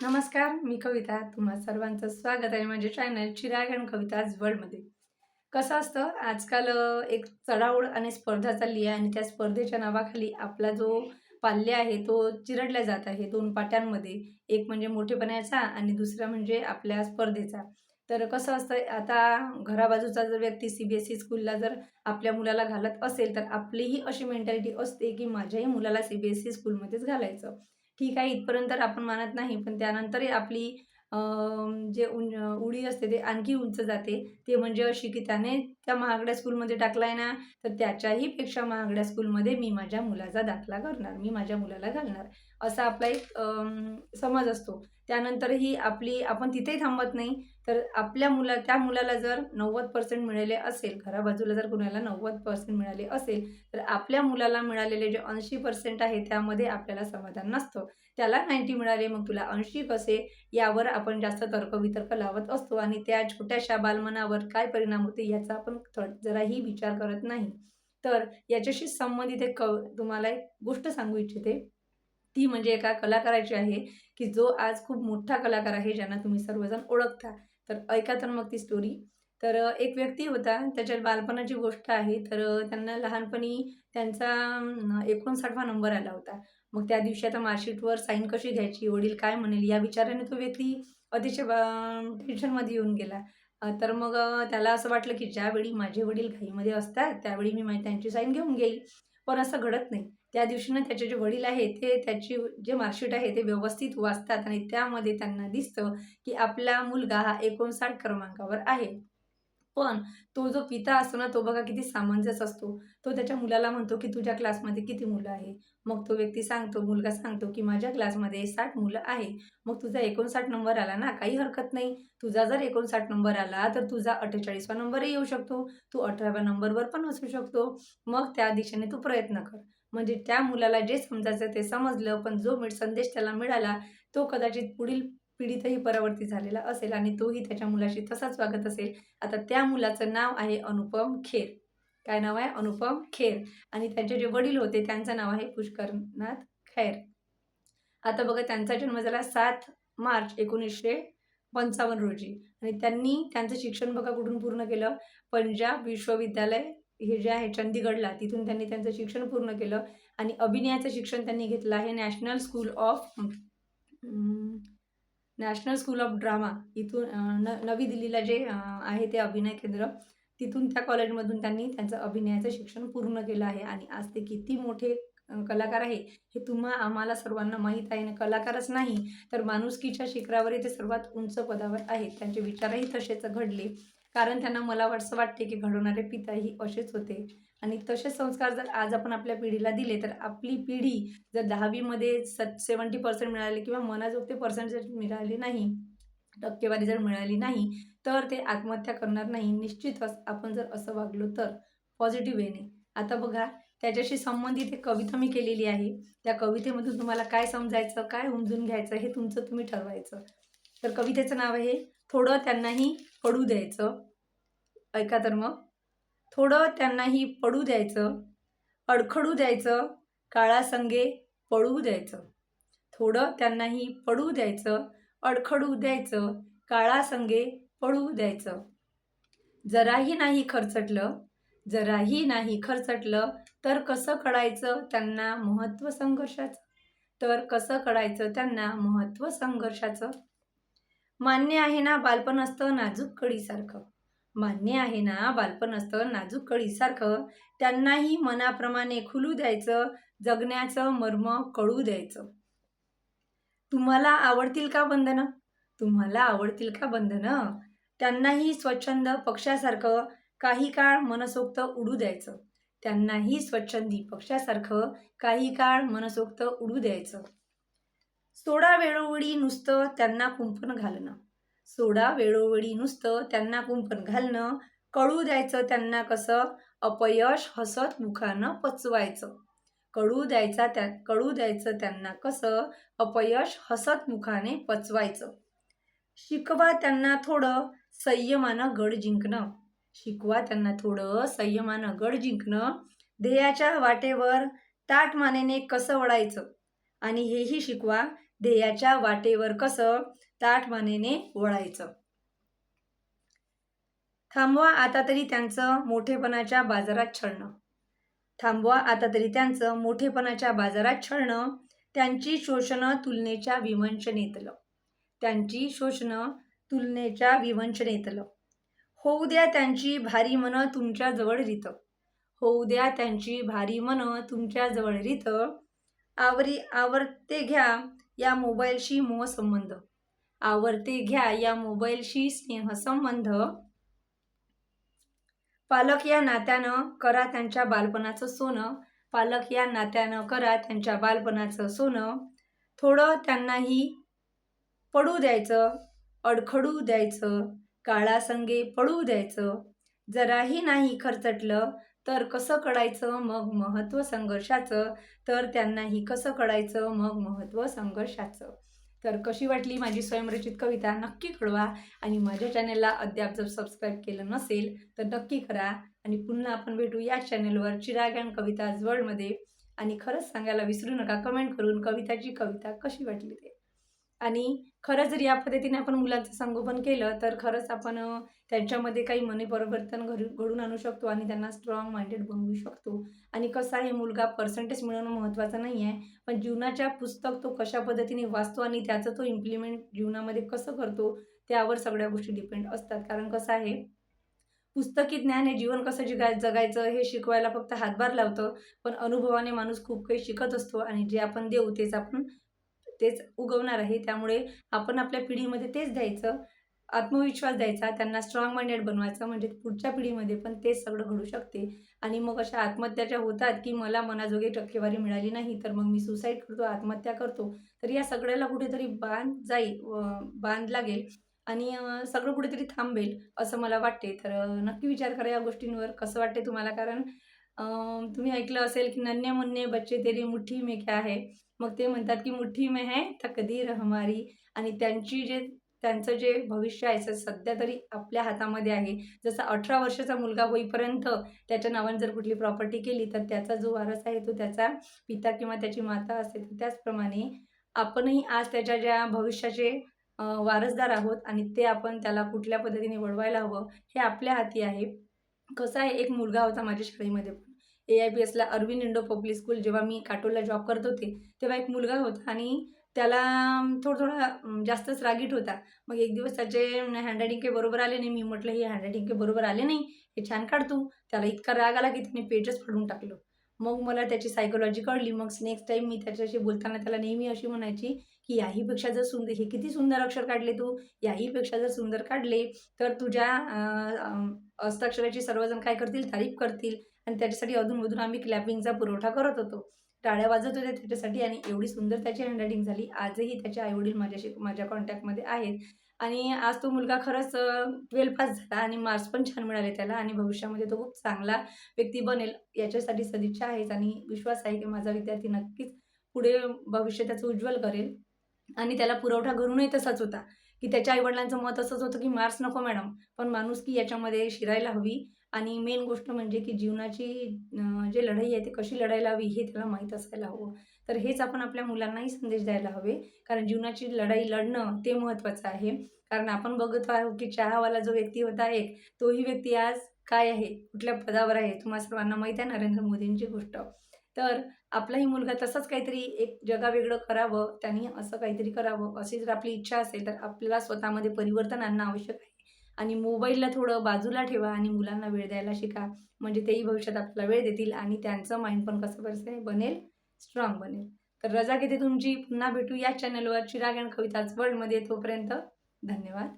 नमस्कार मी कविता. तुम्हा सर्वांचं स्वागत आहे माझ्या चॅनल चिराग अँड कविताज वर्ल्डमध्ये कसं असतं आजकाल एक चढाओढ आणि स्पर्धा चालली आहे आणि त्या स्पर्धेच्या नावाखाली आपला जो पाल्य आहे तो चिरडला जात आहे दोन पाट्यांमध्ये. एक म्हणजे मोठेपणाचा आणि दुसरा म्हणजे आपल्या स्पर्धेचा. तर कसं असतं आता घराबाजूचा जर व्यक्ती सी बी एस ई स्कूलला जर आपल्या मुलाला घालत असेल तर आपलीही अशी मेंटॅलिटी असते की माझ्याही मुलाला सी बी एस ई स्कूलमध्येच घालायचं. ठीक आहे इथपर्यंत तर आपण मानत नाही पण त्यानंतरही आपली जे उं उडी असते ते आणखी उंच जाते. ते म्हणजे अशी की त्याने त्या महागड्या स्कूलमध्ये टाकलाय ना तर त्याच्याही पेक्षा महागड्या स्कूलमध्ये मी माझ्या मुलाचा दाखला करणार मी माझ्या मुलाला घालणार. असा आपला एक समज असतो. त्यानंतरही आपली आपण तिथेही थांबत नाही तर आपल्या मुला त्या मुलाला जर नव्वद पर्सेंट मिळाले असेल घराबाजूला जर कुणाला नव्वद पर्सेंट मिळाले असेल तर आपल्या मुलाला मिळालेले जे ऐंशी पर्सेंट आहे त्यामध्ये आपल्याला समाधान नसतं. त्याला नाईंटी मिळाले मग तुला ऐंशी कसे? यावर आपण जास्त तर्कवितर्क लावत असतो आणि त्या छोट्याशा बालमनावर काय परिणाम होते याचा आपण जराही विचार करत नाही. तर याच्याशी संबंधित एक कव तुम्हाला एक गोष्ट सांगू इच्छिते. ती म्हणजे एका कलाकाराची आहे की जो आज खूप मोठा कलाकार आहे ज्यांना तुम्ही सर्वजण ओळखता. तर ऐका तर मग ती स्टोरी तर एक व्यक्ती होता त्याच्या बालपणाची गोष्ट आहे. तर त्यांना लहानपणी त्यांचा एकोणसाठवा नंबर आला होता. मग त्या दिवशी आता मार्कशीटवर साईन कशी घ्यायची वडील काय म्हणेल या विचाराने तो व्यक्ती अतिशय बा- टेन्शनमध्ये येऊन गेला. तर मग त्याला असं वाटलं की ज्यावेळी माझे वडील घाईमध्ये असतात त्यावेळी मी त्यांची साईन घेऊन घेईल. पण असं घडत नाही. त्या दिवशी ना त्याचे जे वडील आहे ते त्याची जे मार्कशीट आहे ते व्यवस्थित वाचतात आणि त्यामध्ये त्यांना दिसतं की आपला मुलगा हा एकोणसाठ क्रमांकावर आहे. पण तो जो पिता असतो ना तो बघा किती सामंजस्य असतो. तो त्याच्या मुलाला म्हणतो की तुझ्या क्लासमध्ये किती मुलं आहे? मग तो व्यक्ती सांगतो मुलगा सांगतो की माझ्या क्लासमध्ये साठ मुलं आहे. मग तुझा एकोणसाठ नंबर आला ना काही हरकत नाही. तुझा जर एकोणसाठ नंबर आला तर तुझा अठ्ठेचाळीसवा नंबरही येऊ शकतो. तू अठराव्या नंबरवर पण असू शकतो. मग त्या दिशेने तू प्रयत्न कर. म्हणजे त्या मुलाला जे समजायचं ते समजलं पण जो मिळ संदेश त्याला मिळाला तो कदाचित पुढील पिढीतही परावर्ती झालेला असेल आणि तोही त्याच्या मुलाशी तसाच वागत असेल. आता त्या मुलाचं नाव आहे अनुपम खेर. काय नाव आहे? अनुपम खेर. आणि त्यांचे जे वडील होते त्यांचं नाव आहे पुष्करनाथ खैर. आता बघा त्यांचा जन्म झाला सात मार्च एकोणीसशे पंचावन्न रोजी. आणि त्यांनी त्यांचं शिक्षण बघा कुठून पूर्ण केलं? पंजाब विश्वविद्यालय हे जे आहे चंदीगडला तिथून त्यांनी त्यांचं शिक्षण पूर्ण केलं आणि अभिनयाचं शिक्षण त्यांनी घेतलं आहे national school of national school of drama इथून न नवी दिल्लीला जे आहे ते अभिनय केंद्र तिथून त्या कॉलेजमधून त्यांनी त्यांचं अभिनयाचं शिक्षण पूर्ण केलं आहे. आणि आज ते किती मोठे कलाकार आहे हे तुम्हा आम्हाला सर्वांना माहीत आहे. आणि कलाकारच नाही तर माणुसकीच्या शिखरावर ते सर्वात उंच पदावर आहेत. त्यांचे विचारही तसेच घडले. कारण त्यांना मला असं वाटते की घडवणारे पिताही असेच होते. आणि तसे संस्कार जर आज आपण आपल्या पिढीला दिले तर आपली पिढी जर दहावीमध्ये सत सेवन्टी पर्सेंट मिळाले किंवा मनाजोगते पर्सेंट जर मिळाले नाही टक्केवारी जर मिळाली नाही तर ते आत्महत्या करणार नाही. निश्चितच आपण जर असं वागलो तर पॉझिटिव्ह वेने आता बघा त्याच्याशी संबंधित एक कविता मी केलेली आहे. त्या कवितेमधून तुम्हाला काय समजायचं काय उमजून घ्यायचं हे तुमचं तुम्ही ठरवायचं. तर कवितेचं नाव आहे थोडं त्यांनाही पडू द्यायचं. ऐका तर मग. थोडं त्यांनाही पडू द्यायचं अडखडू द्यायचं काळासंगे पळू द्यायचं. थोडं त्यांनाही पडू द्यायचं अडखडू द्यायचं काळासंगे पळू द्यायचं. जराही नाही खर्चटलं जराही नाही खर्चटलं तर कसं कळायचं त्यांना महत्त्व संघर्षाचं? तर कसं कळायचं त्यांना महत्त्व संघर्षाचं? मान्य आहे ना बालपण असतं नाजूक कळीसारखं. मान्य आहे ना बालपण असतं नाजूक कळीसारखं. त्यांनाही मनाप्रमाणे खुलू द्यायचं जगण्याचं मर्म कळू द्यायचं. तुम्हाला आवडतील का बंधनं? तुम्हाला आवडतील का बंधनं? त्यांनाही स्वच्छंद पक्षासारखं काही काळ मनसोक्त उडू द्यायचं. त्यांनाही स्वच्छंदी पक्षासारखं काही काळ मनसोक्त उडू द्यायचं. सोडा वेळोवेळी नुसतं त्यांना कुंपण घालणं. सोडा वेळोवेळी नुसतं त्यांना कुंपण घालणं. कळू द्यायचं त्यांना कसं? अपयश हसत मुखानं पचवायचं. कळू द्यायचा त्या कळू द्यायचं त्यांना कसं? अपयश हसत मुखाने पचवायचं. शिकवा त्यांना थोडं संयमानं गड जिंकणं. शिकवा त्यांना थोडं संयमानं गड जिंकणं. ध्येयाच्या वाटेवर ताट मानेने कसं वळायचं? आणि हेही शिकवा ध्येयाच्या वाटेवर कसं ताठ मानेने वळायचं? थांबवा आता तरी त्यांचं मोठेपणाच्या बाजारात छळणं. थांबवा आता तरी त्यांचं मोठेपणाच्या बाजारात छळणं त्यांची शोषणं तुलनेच्या विवंचनेतलं. त्यांची शोषणं तुलनेच्या विवंचनेतलं. होऊ द्या त्यांची भारी मनं तुमच्याजवळ रीत. होऊ द्या त्यांची भारी मनं तुमच्याजवळ रीत. आवरी आवरते घ्या. या मोबाईलशी मोह संबंध. घ्या या मोबाईलशी स्नेहसंबंध पालक या नात्यानं करा त्यांच्या बालपणाचं सोनं. पालक या नात्यानं करा त्यांच्या बालपणाचं सोनं. थोडं त्यांनाही पडू द्यायचं अडखडू द्यायचं काळासंगे पडू द्यायचं. जराही नाही खर्चटलं तर कसं कळायचं? मग महत्त्व संघर्षाचं. तर त्यांनाही कसं कळायचं? मग महत्त्व संघर्षाचं. तर कशी वाटली माझी स्वयंरचित कविता? नक्की कळवा. आणि माझ्या चॅनेलला अद्याप जर सबस्क्राईब केलं नसेल तर नक्की करा. आणि पुन्हा आपण भेटू या चॅनेलवर चिराग अँड कविता वर्ल्डमध्ये आणि खरंच सांगायला विसरू नका. कमेंट करून कविताची कविता कशी वाटली ते. आणि खरंच जर या पद्धतीने आपण मुलांचं संगोपन केलं तर खरंच आपण त्यांच्यामध्ये काही मने परिवर्तन घडू घडून आणू शकतो आणि त्यांना स्ट्रॉंग माइंडेड बनवू शकतो. आणि कसं आहे मुलगा पर्सेंटेज मिळवणं महत्त्वाचं नाही आहे पण जीवनाच्या पुस्तक तो कशा पद्धतीने वाचतो आणि त्याचं तो इम्प्लिमेंट जीवनामध्ये कसं करतो त्यावर सगळ्या गोष्टी डिपेंड असतात. कारण कसं आहे पुस्तकी ज्ञान हे जीवन कसं जिगाय जगायचं हे शिकवायला फक्त हातभार लावतं पण अनुभवाने माणूस खूप काही शिकत असतो आणि जे आपण देऊ तेच आपण तेच उगवणार आहे. त्यामुळे आपण आपल्या पिढीमध्ये तेच द्यायचं. आत्मविश्वास द्यायचा त्यांना स्ट्रॉंग माइंडेड बनवायचं म्हणजे पुढच्या पिढीमध्ये पण तेच सगळं घडू शकते. आणि मग अशा आत्महत्या ज्या होतात की मला मनाजोगी टक्केवारी मिळाली नाही तर मग मी सुसाईड करतो आत्महत्या करतो तर या सगळ्याला कुठेतरी बांध जाईल व बांध लागेल. आणि सगळं कुठेतरी थांबेल असं मला वाटते. तर नक्की विचार करा या गोष्टींवर कसं वाटते तुम्हाला? कारण तुम्ही ऐकलं असेल की नन्हे मुन्ने बच्चे तेरी मुठ्ठी में क्या मग ते म्हणतात की मुठ्ठी में है तकदीर हमारी. आणि त्यांची जे त्यांचं जे भविष्य आहे ते सध्या तरी आपल्या हातामध्ये आहे. जसं अठरा वर्षाचा मुलगा होईपर्यंत त्याच्या नावाने जर कुठली प्रॉपर्टी केली तर त्याचा जो वारस आहे तो त्याचा पिता किंवा त्याची माता असते तर त्याचप्रमाणे आपणही आज त्याच्या ज्या भविष्याचे वारसदार आहोत आणि ते आपण त्याला कुठल्या पद्धतीने वळवायला हवं हे आपल्या हाती आहे. कसं आहे एक मुलगा होता माझ्या शाळेमध्ये. पण ए आय बी एसला अरविंद इंडो पब्लिक स्कूल जेव्हा मी काटोलला जॉब करत होते तेव्हा एक मुलगा होता आणि त्याला थोडं थोडा जास्तच रागीट होता. मग एक दिवस त्याचे हँडरायटिंग काही बरोबर आले नाही. मी म्हटलं हे हँडरायटिंग काही बरोबर आले नाही. हे छान काढतो त्याला इतका राग आला की त्याने पेजच फाडून टाकलं. मग मला त्याची सायकोलॉजी कळली. मग नेक्स्ट टाईम मी त्याच्याशी बोलताना त्याला नेहमी अशी म्हणायची की याहीपेक्षा जर सुंदर हे किती सुंदर अक्षर काढले तू? याहीपेक्षा जर सुंदर काढले तर तुझ्या हस्ताक्षराची सर्वजण काय करतील? तारीफ करतील. आणि त्याच्यासाठी अधूनमधून आम्ही क्लॅपिंगचा पुरवठा करत होतो. टाळ्या वाजत होत्या त्याच्यासाठी आणि एवढी सुंदर त्याची हँडरायटिंग झाली. आजही त्याचे आईवडील माझ्याशी माझ्या कॉन्टॅक्टमध्ये आहेत. आणि आज तो मुलगा खरंच ट्वेल्थ पास झाला आणि मार्क्स पण छान मिळाले त्याला आणि भविष्यामध्ये तो खूप चांगला व्यक्ती बनेल याच्यासाठी सदिच्छा आहेच आणि विश्वास आहे की माझा विद्यार्थी नक्कीच पुढे भविष्य त्याचं उज्ज्वल करेल. आणि त्याला पुरवठा घरूनही तसाच होता. की त्याच्या आईवडिलांचं मत असंच होतं की मार्क्स नको मॅडम पण माणूस की याच्यामध्ये शिरायला हवी. आणि मेन गोष्ट म्हणजे की जीवनाची जे लढाई आहे ती कशी लढायला हवी हे त्याला माहीत असायला हवं. तर हेच आपण आपल्या मुलांनाही संदेश द्यायला हवे. कारण जीवनाची लढाई लढणं ते महत्त्वाचं आहे. कारण आपण बघत आहोत की चहावाला जो व्यक्ती होता एक तोही व्यक्ती आज काय आहे? कुठल्या पदावर आहे? तुम्हा सर्वांना माहीत आहे नरेंद्र मोदींची गोष्ट. तर आपलाही मुलगा तसंच काहीतरी एक जगावेगळं करावं त्यांनी असं काहीतरी करावं अशी जर आपली इच्छा असेल तर आपल्याला स्वतःमध्ये परिवर्तन आणणं आवश्यक आहे. आणि मोबाईलला थोडं बाजूला ठेवा आणि मुलांना वेळ द्यायला शिका. म्हणजे तेही भविष्यात आपल्याला वेळ देतील आणि त्यांचं माइंड पण कसं कसं बनेल? स्ट्रॉंग बनेल. तर रजा घेते तुमची पुन्हा भेटू या चॅनलवर चिराग अँड कविताज वर्ल्डमध्ये तोपर्यंत धन्यवाद.